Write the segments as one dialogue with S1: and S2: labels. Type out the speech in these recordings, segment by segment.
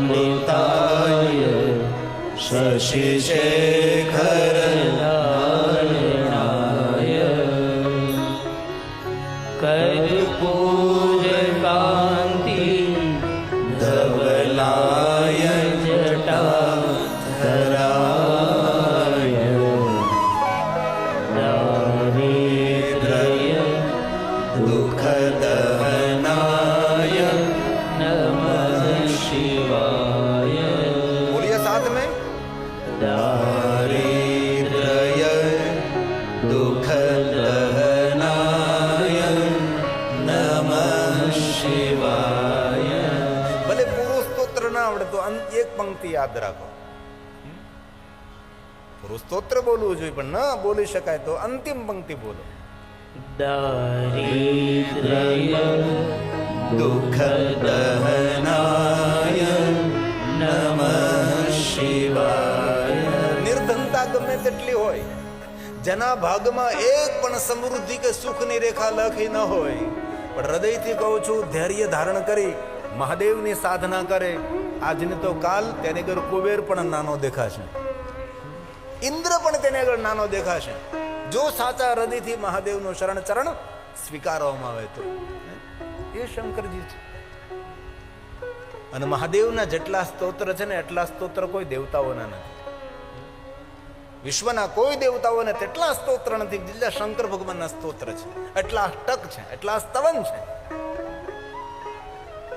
S1: करुणामृताय
S2: ભલે પૂરું સ્તોત્ર ના આવડે તો એક પંક્તિ યાદ રાખો. પૂરું સ્તોત્ર બોલવું જોઈએ પણ ના બોલી શકાય તો અંતિમ પંક્તિ બોલો.
S1: દુઃખ દહનાય નમ શિવાય.
S2: નિર્ધનતા ગમે તેટલી હોય જેના ભાગમાં એક પણ સમૃદ્ધિ કે સુખની રેખા લખી ન હોય. પણ હૃદયથી કહું છું, ધૈર્ય ધારણ કરી, મહાદેવની સાધના કરે. આજને તો કાલ તેને આગળ કુબેર પણ નાનો દેખાશે. ઇન્દ્ર પણ તેને આગળ નાનો દેખાશે. જો સાચા હૃદયથી મહાદેવનું શરણ ચરણ સ્વીકારવામાં આવે તો. એ શંકરજી છે. અને મહાદેવના જેટલા સ્તોત્ર છે ને, એટલા સ્તોત્ર કોઈ દેવતાઓના નથી. વિશ્વના કોઈ દેવતાઓને તેટલા સ્તોત્ર નથી જેટલા શંકર ભગવાનના સ્તોત્ર છે. એટલા ટક છે, એટલા સ્તવન છે.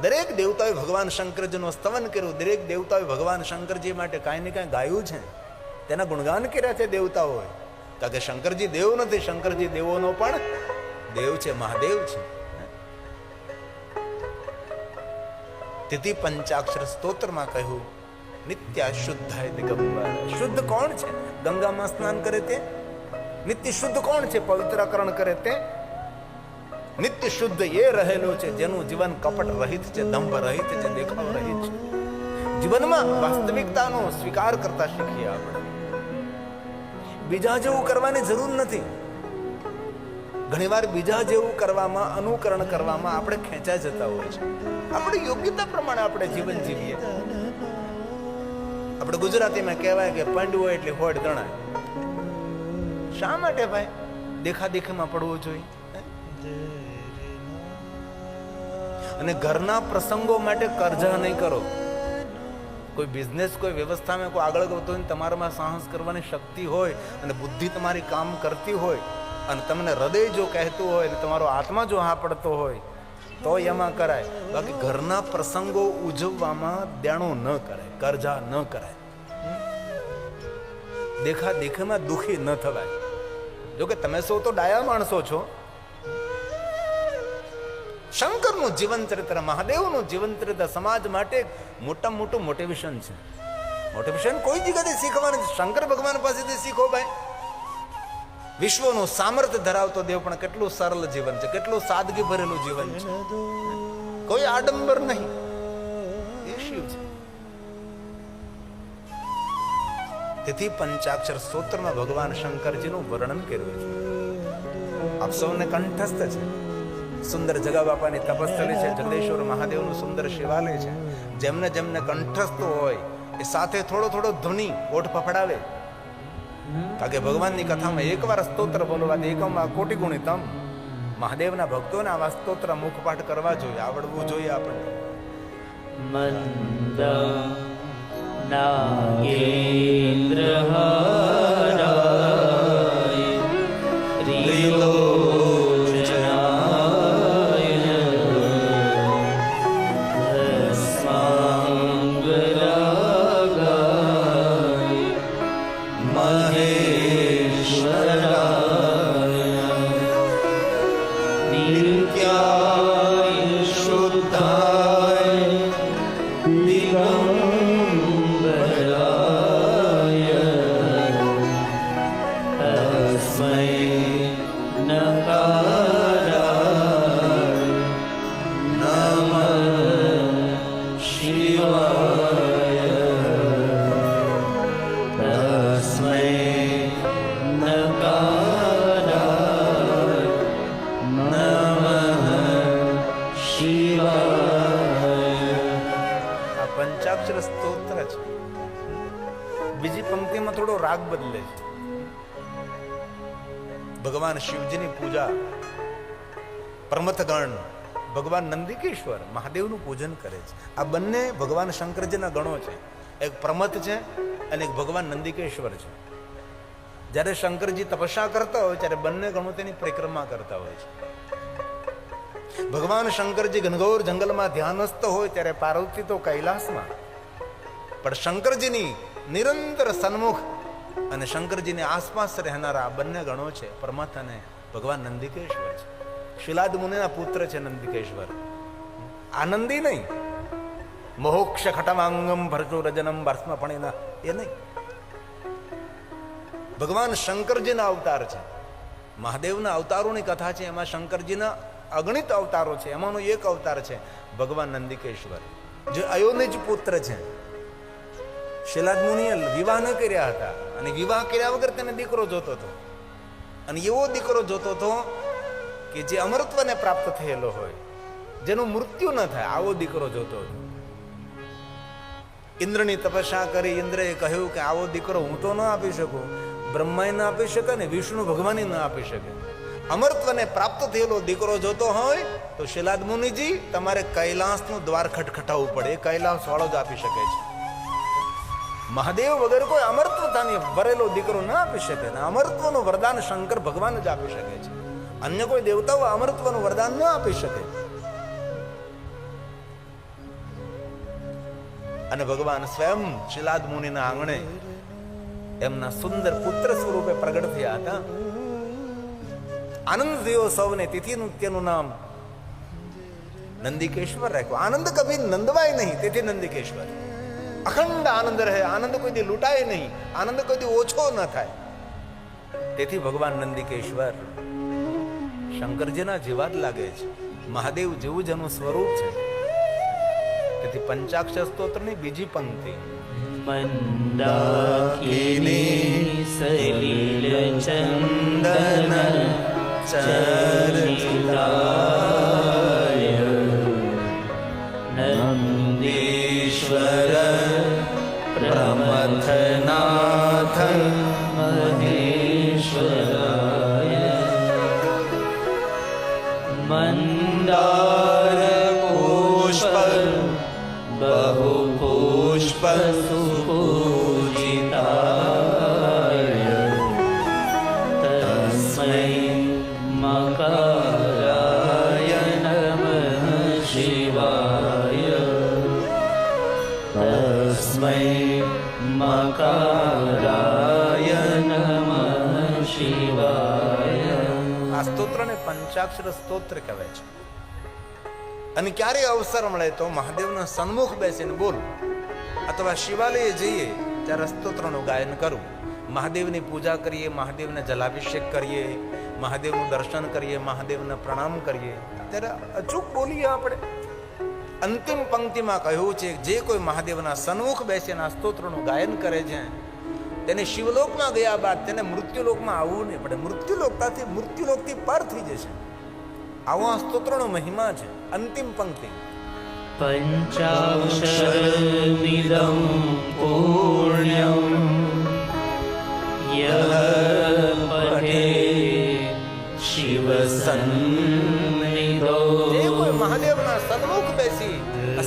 S2: દરેક દેવતાએ ભગવાન શંકરજીનું સ્તવન કર્યું. દરેક દેવતાએ ભગવાન શંકરજી માટે કાંઈ ને કાંઈ ગાયું છે. તેના ગુણગાન કર્યા છે દેવતાઓએ. કારણ કે શંકરજી દેવ નથી, શંકરજી દેવોનો પણ દેવ છે, મહાદેવ છે. તેથી પંચાક્ષર સ્તોત્રમાં કહ્યું નિત્ય શુદ્ધાય દિગંબર. શુદ્ધ કોણ છે? ગંગામાં સ્નાન કરે તે? નિત્ય શુદ્ધ કોણ છે? પવિત્રકરણ કરે તે? નિત્ય શુદ્ધ એ રહેલો છે જેનું જીવન કપટ રહિત છે, દંભ રહિત છે, દેખાવ રહિત છે. જીવનમાં વાસ્તવિકતાનો સ્વીકાર કરતા શીખીએ આપણે. બીજા જેવું કરવાની જરૂર નથી. ઘણીવાર બીજા જેવું કરવામાં, અનુકરણ કરવામાં આપણે ખેંચાઈ જતા હોય છે. આપણી યોગ્યતા પ્રમાણે આપણે જીવન જીવીએ. આપણે ગુજરાતીમાં કહેવાય કે પાંડુ એટલે હોડ તણાય. શા માટે ભાઈ? દેખાદેખીમાં પડવું જોઈએ. અને ઘરના પ્રસંગો માટે કરજા નહીં કરો. કોઈ બિઝનેસ કોઈ વ્યવસ્થામાં કોઈ આગળ વધતો હોય તમારામાં સાહસ કરવાની શક્તિ હોય અને બુદ્ધિ તમારી કામ કરતી હોય અને તમને હૃદય જો કહેતું હોય અને તમારો આત્મા જો હા પડતો હોય, તો એમાં કરાય. બાકી ઘરના પ્રસંગો ઉજવવામાં દેણો ન કરાય, કરજા ન કરાય. દેખા દેખામાં દુઃખી ન થવાય. જોકે તમે સૌ તો ડાયા માણસો છો. શંકરનું જીવન ચરિત્ર, મહાદેવનું જીવન ચરિત્ર સમાજ માટે મોટામાં મોટું મોટિવેશન છે. મોટિવેશન કોઈ જગ્યાથી શીખવાનું શંકર ભગવાન પાસેથી શીખો ભાઈ. વિશ્વનું સામર્થ્ય ધરાવતો દેવ પણ કેટલું સરળ જીવન છે, કેટલું સાદગી ભરેલું જીવન છે. કોઈ આડંબર નહીં. એ શિવ છે. તેથી પંચાક્ષર સ્તોત્રમાં ભગવાન શંકરજીનું વર્ણન કર્યું છે. આપ સૌને કંઠસ્થ છે. સુંદર જગા બાપાની તપસ્થલી છે, જગદેશ્વર મહાદેવનું સુંદર શિવાલય છે. જેમને જેમને કંઠસ્થ હોય, એ સાથે થોડો થોડો ધ્વનિ ઓઠ ફફડાવે. કારણ ભગવાનની કથામાં એકવાર સ્તોત્ર બોલવાથી એકમમાં કોટી ગુણિતમ મહાદેવના ભક્તોને આવા સ્તોત્ર મુખપાઠ કરવા જોઈએ, આવડવું જોઈએ આપણને.
S1: મંદ नागेन्द्रहाराय
S2: બીજી પંક્તિમાં થોડો રાગ બદલે છે. ભગવાન શિવજીની પૂજા, પ્રમથગણ, ભગવાન નંદિકેશ્વર, મહાદેવનું પૂજન કરે છે. આ બંને ભગવાન શંકરજીના ગણો છે. એક પ્રમથ છે અને એક ભગવાન નંદિકેશ્વર છે. જ્યારે શંકરજી તપસ્યા કરતા હોય, ત્યારે બંને ગણો તેની પરિક્રમા કરતા હોય છે. ભગવાન શંકરજી ઘનઘોર જંગલમાં ધ્યાનસ્થ હોય, ત્યારે પાર્વતી તો કૈલાસમાં. પણ શંકરજીની નિરંતર સન્મુખ અને શંકરજીની આસપાસ રહેનારા આ બંને ગણો છે પરમથ અને ભગવાન નંદિકેશ્વર છે. શિલાદ મુનિના પુત્ર છે નંદિકેશ્વર. આનંદી નહીં. મોક્ષ ખટમાંગમ ભરતું રજનમ ભસ્મ પણેના એ નહીં. ભગવાન શંકરજીના અવતાર છે. મહાદેવના અવતારોની કથા છે, એમાં શંકરજીના અગણિત અવતારો છે, એમાંનો એક અવતાર છે ભગવાન નંદિકેશ્વર. જે અયોનિજ પુત્ર છે. શિલાદ મુનિએ વિવાહ ન કર્યા હતા. અને વિવાહ કર્યા વગર તેને દીકરો જોતો હતો. અને એવો દીકરો જોતો હતો કે જે અમરત્વને પ્રાપ્ત થયેલો હોય. જેનું મૃત્યુ ન થાય, આવો દીકરો જોતો હતો. ઇન્દ્રની તપસ્યા કરી ઇન્દ્રએ કહ્યું કે આવો દીકરો હું તો ન આપી શકું. બ્રહ્માએ ન આપી શકે ને વિષ્ણુ ભગવાને ન આપી શકે. અમરત્વને પ્રાપ્ત થયેલો દીકરો જોતો હોય તો શિલાદ મુનિજી તમારે કૈલાસનું દ્વાર ખટખટાવવું પડે. એ કૈલાસ વાળો જ આપી શકે છે. મહાદેવ વગર કોઈ અમરત્વતાની ભરેલો દીકરો ન આપી શકે ને અમરત્વનું વરદાન શંકર ભગવાન જ આપી શકે છે. અન્ય કોઈ દેવતાઓ અમરત્વનું વરદાન ન આપી શકે. અને ભગવાન સ્વયં શિલાદ મુનિના આંગણે એમના સુંદર પુત્ર સ્વરૂપે પ્રગટ થયા હતા. આનંદ થયો સૌને તિથિ નૃત્યનું નામ નંદિકેશ્વર રાખ્યું. આનંદ કભી નંદવાય નહીં, તેથી નંદિકેશ્વર. અખંડ આનંદ રહે આનંદ કોઈ દી લૂંટાય નહીં આનંદ કોઈ દી ઓછો ન થાય. તેથી ભગવાન નંદિકેશ્વર શંકરજીના જેવા જ લાગે છે. મહાદેવ જેવું જ એનું સ્વરૂપ છે. તેથી પંચાક્ષર સ્તોત્રની બીજી પંક્તિ.
S1: મંદાકિની સલિલ ચંદન ચર્ચિતાય
S2: પંચાક્ષર સ્તોત્ર કહેવાય છે. અને ક્યારે અવસર મળે તો મહાદેવના સન્મુખ બેસીને બોલ. અથવા શિવાલયે જઈએ ત્યારે સ્તોત્રનું ગાયન કરું. મહાદેવની પૂજા કરીએ, મહાદેવને જલાભિષેક કરીએ, મહાદેવનું દર્શન કરીએ, મહાદેવને પ્રણામ કરીએ. ત્યારે અચૂક બોલીએ આપણે. અંતિમ પંક્તિમાં કહ્યું છે જે કોઈ મહાદેવના સન્મુખ બેસીને આ સ્તોત્રનું ગાયન કરે છે, તેને શિવલોકમાં ગયા બાદ તેને મૃત્યુલોકમાં આવવું નહીં પડે. મૃત્યુલોકતાથી મૃત્યુલોકથી પાર થઈ જશે. આવો આ સ્તોત્રનો મહિમા છે. અંતિમ પંક્તિ.
S1: પંચાક્ષરમિદં પૂર્ણ્યમ યહ પઠે શિવ સન્નિધો
S2: જે કોઈ મહાદેવના સન્મુખ બેસી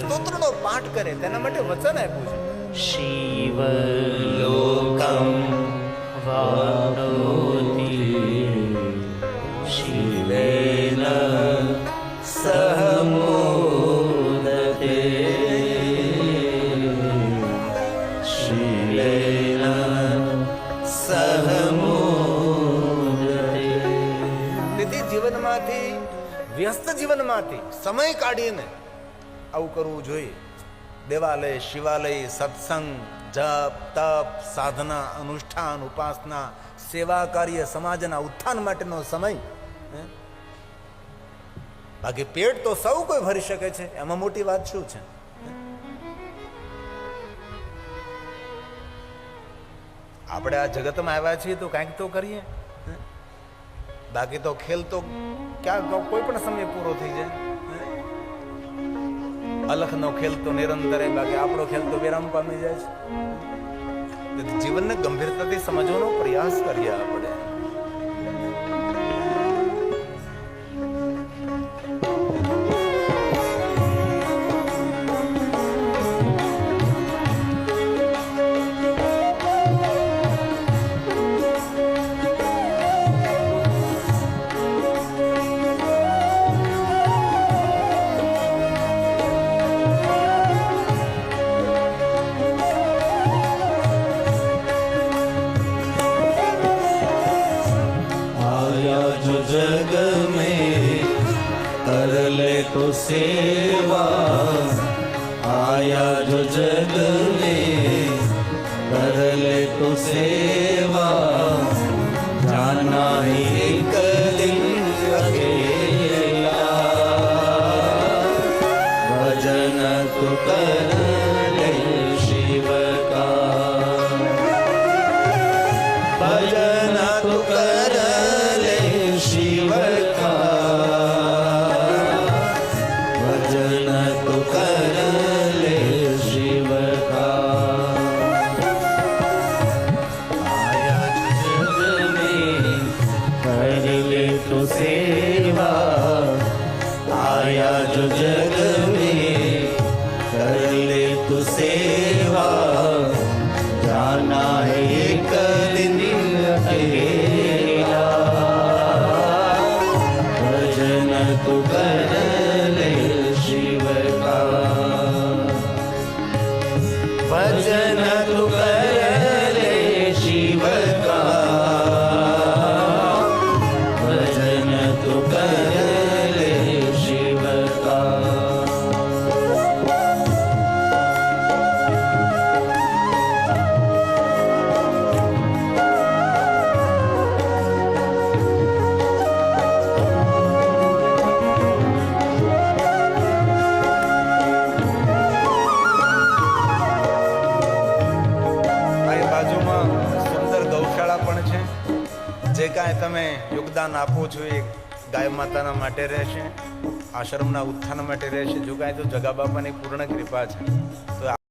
S2: સ્તોત્રનો પાઠ કરે તેના માટે વચન આપ્યું છે.
S1: શિવ લોકમ
S2: વાણો જીવનમાંથી, વ્યસ્ત જીવનમાંથી સમય કાઢીને આવું કરવું જોઈએ. દેવાલય, શિવાલય, સત્સંગ, જપ, તપ, સાધના, અનુષ્ઠાન, ઉપાસના, સેવા કાર્ય, સમાજના ઉત્થાન માટેનો સમય બાકી પેટ તો સૌ કોઈ ભરી શકે છે, એમાં મોટી વાત શું છે? આપણે આ જગતમાં આવ્યા છીએ તો કાંઈક તો કરીએ? બાકી તો ખેલ તો ક્યાં કોઈ પણ સમય પૂરો થઈ જાય.
S1: અલખનો ખેલ તો નિરંતર, બાકી આપણો ખેલ તો વિરામ પામી જાય છે. જીવનને ગંભીરતાથી સમજવાનો પ્રયાસ કરીએ આપણે.
S3: તો સેવા આયા જો જગ મે કર લે તો સેવા જાના
S1: એક દિન અકેલા ભજન તો કર સેવા. આયા જોજે યોગદાન આપો છો ગાય માતાના માટે રહેશે, આશ્રમના ઉત્થાન માટે રહેશે, જો કાંઈ તો જગા બાપાની પૂર્ણ કૃપા છે.